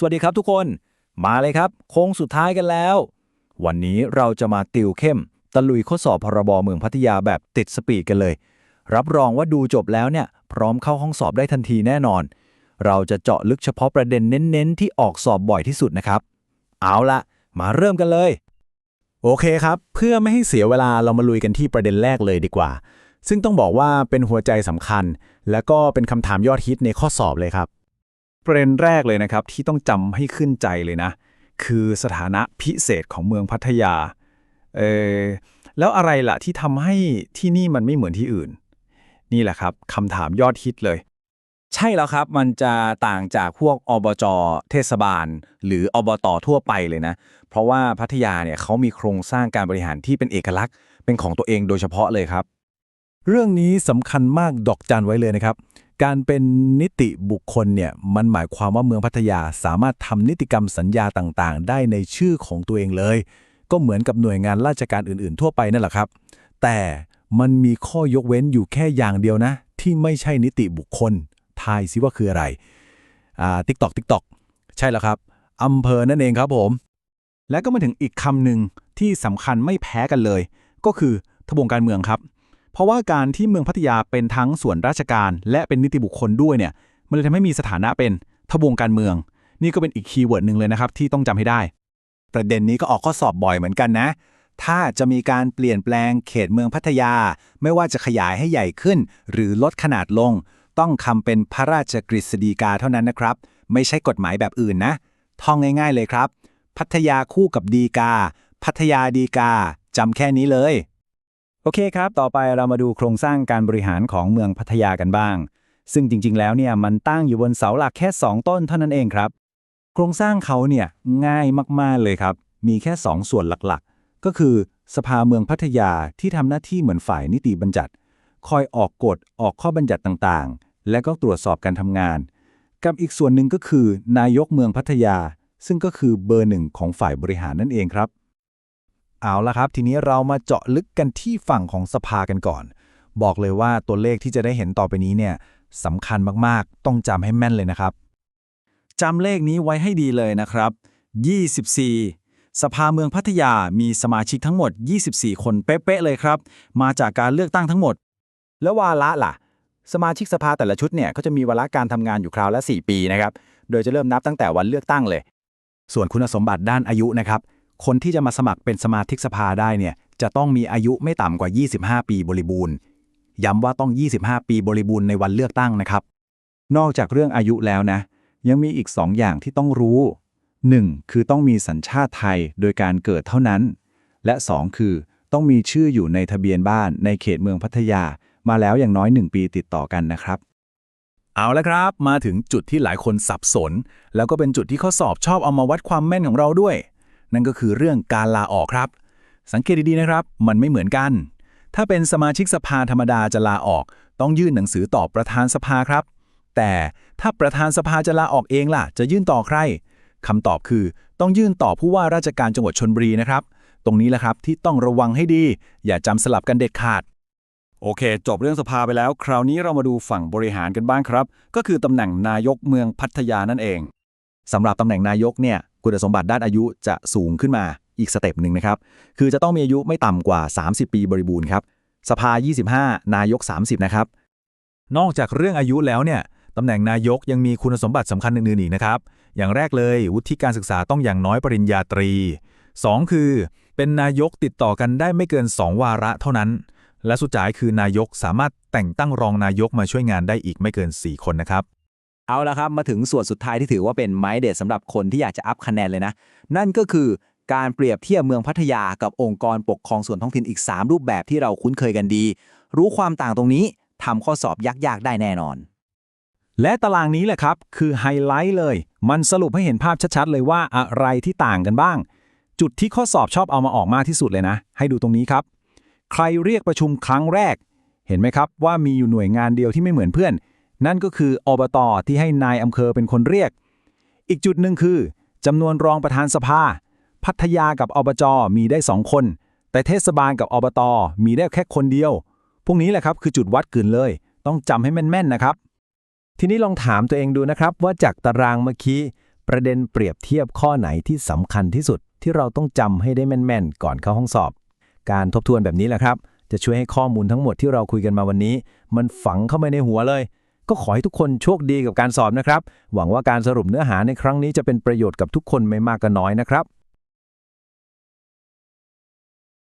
สวัสดีครับทุกคน มาเลยครับ โค้งสุดท้ายกันแล้ว วันนี้เราจะมาติวเข้ม ตะลุยข้อสอบพรบเมืองพัทยาแบบติดสปีดกันเลย รับรองว่าดูจบแล้วเนี่ย พร้อมเข้าห้องสอบได้ทันทีแน่นอน เราจะเจาะลึกเฉพาะประเด็นเน้นๆ ที่ออกสอบบ่อยที่สุดนะครับ เอาละมาเริ่มกันเลย โอเคครับ เพื่อไม่ให้เสียเวลาเรามาลุยกันที่ประเด็นแรกเลยดีกว่า ซึ่งต้องบอกว่าเป็นหัวใจสำคัญ และก็เป็นคำถามยอดฮิตในข้อสอบเลยครับ ประเด็นแรกเลยนะครับที่ต้องจำให้ขึ้นใจเลยนะ คือสถานะพิเศษของเมืองพัทยาเออแล้วอะไรล่ะที่ทำให้ที่นี่มันไม่เหมือนที่อื่น นี่แหละครับคำถามยอดฮิตเลย ใช่แล้วครับมันจะต่างจากพวกอบจเทศบาล หรืออบตทั่วไปเลยนะ เพราะว่าพัทยาเนี่ยเขามีโครงสร้างการบริหารที่เป็นเอกลักษณ์ เป็นของตัวเองโดยเฉพาะเลยครับ เรื่องนี้สำคัญมากดอกจันไว้เลยนะครับ การเป็นนิติบุคคลเนี่ยมันหมายความว่าเมืองพัทยาสามารถทำนิติกรรมสัญญาต่างๆ ได้ในชื่อของตัวเองเลย ก็เหมือนกับหน่วยงานราชการอื่นๆ ทั่วไปนั่นแหละครับ แต่มันมีข้อยกเว้นอยู่แค่อย่างเดียวนะ ที่ไม่ใช่นิติบุคคลทายซิว่าคืออะไรอ่าติ๊กตอกติ๊กตอกใช่แล้วครับอำเภอนั่นเองครับผม และก็มาถึงอีกคำหนึ่งที่สำคัญไม่แพ้กันเลย ก็คือทบวงการเมืองครับ เพราะว่าการที่เมืองพัทยาเป็นทั้งส่วนราชการและเป็นนิติบุคคลด้วยเนี่ย มันเลยทำให้มีสถานะเป็นทบวงการเมือง นี่ก็เป็นอีกคีย์เวิร์ดหนึ่งเลยนะครับที่ต้องจำให้ได้ ประเด็นนี้ก็ออกข้อสอบบ่อยเหมือนกันนะ ถ้าจะมีการเปลี่ยนแปลงเขตเมืองพัทยา ไม่ว่าจะขยายให้ใหญ่ขึ้น หรือลดขนาดลง ต้องคำเป็นพระราชกฤษฎีกาเท่านั้นนะครับ ไม่ใช่กฎหมายแบบอื่นนะ ท่องง่าย ๆ เลยครับ พัทยาคู่กับดีกา พัทยาดีกาจำแค่นี้เลย โอเคครับ ต่อไปเรามาดูโครงสร้างการบริหารของเมืองพัทยากันบ้าง ซึ่งจริง ๆ แล้วเนี่ยมันตั้งอยู่บนเสาหลักแค่ 2 ต้นเท่านั้นเองครับ โครงสร้างเขาเนี่ยง่ายมาก ๆ เลยครับ มีแค่ 2 ส่วนหลักๆ ก็คือสภาเมืองพัทยาที่ทำหน้าที่เหมือนฝ่ายนิติบัญญัติ คอยออกกฎออกข้อบัญญัติต่างๆ และก็ตรวจสอบการทำงาน กับอีกส่วนหนึ่งก็คือ นายกเมืองพัทยา ซึ่งก็คือเบอร์หนึ่งของฝ่ายบริหารนั่นเองครับ เอาละครับ ทีนี้เรามาเจาะลึกกันที่ฝั่งของสภากันก่อน บอกเลยว่าตัวเลขที่จะได้เห็นต่อไปนี้เนี่ยสำคัญมากๆ ต้องจำให้แม่นเลยนะครับจำเลขนี้ไว้ให้ดีเลยนะครับ 24 สภาเมืองพัทยามีสมาชิกทั้งหมด 24 คนเป๊ะๆเลยครับ มาจากการเลือกตั้งทั้งหมด แล้ววาระล่ะ สมาชิกสภาแต่ละชุดเนี่ยก็จะมีวาระการทำงานอยู่คราวละ 4 ปีนะครับ โดยจะเริ่มนับตั้งแต่วันเลือกตั้งเลย ส่วนคุณสมบัติด้านอายุนะครับ คนที่จะมาสมัครเป็นสมาชิกสภาได้เนี่ยจะต้องมีอายุไม่ต่ำกว่า 25 ปีบริบูรณ์ ย้ำว่าต้อง 25 ปีบริบูรณ์ในวันเลือกตั้งนะครับ นอกจากเรื่องอายุแล้วนะ ยังมีอีก2อย่างที่ต้องรู้ 1. คือต้องมีสัญชาติไทยโดยการเกิดเท่านั้น และ 2 คือต้องมีชื่ออยู่ในทะเบียนบ้านในเขตเมืองพัทยา มาแล้วอย่างน้อย 1 ปีติดต่อกันนะครับ เอาละครับ มาถึงจุดที่หลายคนสับสน แล้วก็เป็นจุดที่ข้อสอบชอบเอามาวัดความแม่นของเราด้วย นั่นก็คือเรื่องการลาออกครับ สังเกตดีๆนะครับ มันไม่เหมือนกัน ถ้าเป็นสมาชิกสภาธรรมดาจะลาออก ต้องยื่นหนังสือต่อประธานสภาครับ แต่ถ้าประธานสภาจะลาออกเองล่ะ จะยื่นต่อใครคำตอบคือ ต้องยื่นต่อผู้ว่าราชการจังหวัดชนบุรีนะครับ ตรงนี้แหละครับที่ต้องระวังให้ดี อย่าจำสลับกันเด็ดขาดโอเค จบเรื่องสภาไปแล้ว คราวนี้เรามาดูฝั่งบริหารกันบ้างครับ ก็คือตำแหน่งนายกเมืองพัทยานั่นเองสำหรับตำแหน่งนายกเนี่ย คุณสมบัติด้านอายุจะสูงขึ้นมาอีกสเต็ปหนึ่งนะครับ คือจะต้องมีอายุไม่ต่ำกว่า 30 ปีบริบูรณ์ครับ สภา 25 นายก 30 นะครับ นอกจากเรื่องอายุแล้วเนี่ยตำแหน่งนายกยังมีคุณสมบัติสำคัญอื่นๆอีกนะครับ อย่างแรกเลยวุฒิการศึกษาต้องอย่างน้อยปริญญาตรี 2 คือ เป็นนายกติดต่อกันได้ไม่เกิน 2 วาระเท่านั้น และสุดท้ายคือนายกสามารถแต่งตั้งรองนายกมาช่วยงานได้อีกไม่เกิน 4 คนนะครับ เอาละครับมาถึงส่วนสุดท้ายที่ถือว่าเป็นไม้เด็ดสำหรับคนที่อยากจะอัพคะแนนเลยนะ นั่นก็คือการเปรียบเทียบเมืองพัทยากับองค์กรปกครองส่วนท้องถิ่นอีก 3 รูปแบบที่เราคุ้นเคยกันดี รู้ความต่างตรงนี้ทำข้อสอบยากๆ ได้แน่นอน และตารางนี้แหละครับ คือไฮไลท์เลย มันสรุปให้เห็นภาพชัดๆเลยว่าอะไรที่ต่างกันบ้าง จุดที่ข้อสอบชอบเอามาออกมากที่สุดเลยนะ ให้ดูตรงนี้ครับ ใครเรียกประชุมครั้งแรก เห็นไหมครับว่ามีอยู่หน่วยงานเดียวที่ไม่เหมือนเพื่อน นั่นก็คืออบตอที่ให้นายอำเภอเป็นคนเรียก อีกจุดหนึ่งคือจำนวนรองประธานสภา พัทยากับอบจมีได้สองคน แต่เทศบาลกับอบตมีได้แค่คนเดียว พวกนี้แหละครับคือจุดวัดกลืนเลย ต้องจำให้แม่นๆนะครับ ทีนี้ลองถามตัวเองดูนะครับ ว่าจากตารางเมื่อกี้ประเด็นเปรียบเทียบข้อไหนที่สำคัญที่สุดที่เราต้องจำให้ได้แม่นๆ ก่อนเข้าห้องสอบ การทบทวนแบบนี้แหละครับ จะช่วยให้ข้อมูลทั้งหมดที่เราคุยกันมาวันนี้ มันฝังเข้าไปในหัวเลย ก็ขอให้ทุกคนโชคดีกับการสอบนะครับ หวังว่าการสรุปเนื้อหาในครั้งนี้จะเป็นประโยชน์กับทุกคนไม่มากก็น้อยนะครับ